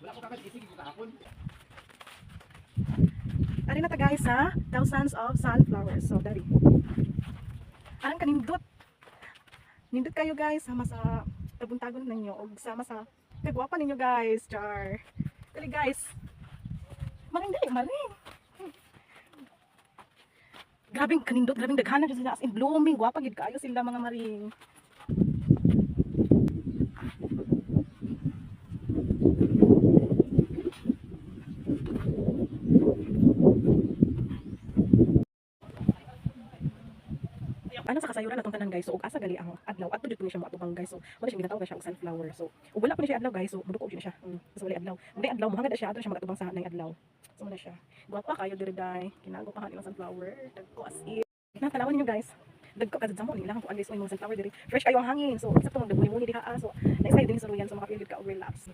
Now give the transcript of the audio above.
Wala ko kakad isig ko kahapon. Ari na ta guys ha, thousands of sunflowers. So dari. Aran kanindot. Nindot kayo guys sama sa tabuntagon ninyo o sama sa kagwapa ninyo guys. Char. Dali guys. Maring dali, maring. Grabing kanindot, grabing daghanan sila as in blooming. Gwapa gid kaayo sila mga maring. Ano sa kasayuran atong tanan guys? So ug asa gali ang adlaw? Po ni siya moatubang guys. So mo siya ginataw siya og sunflower. So ug wala pa ni siya adlaw guys. So na siya mm, so wala adlaw. Hindi adlaw. Mohangad na siya. Adto siya magatubang sa nay adlaw. So mo na siya. Guwapa kayo diri day. Kinago pa kanila sunflower. Dagko as in. Na talawan niyo guys. Dagko kada jamo nila ko alis mo sunflower diri. Fresh kayo ang hangin. So isa to magdagmuni-muni diha ah. so next time din sa ruyan so makapilid ka og relax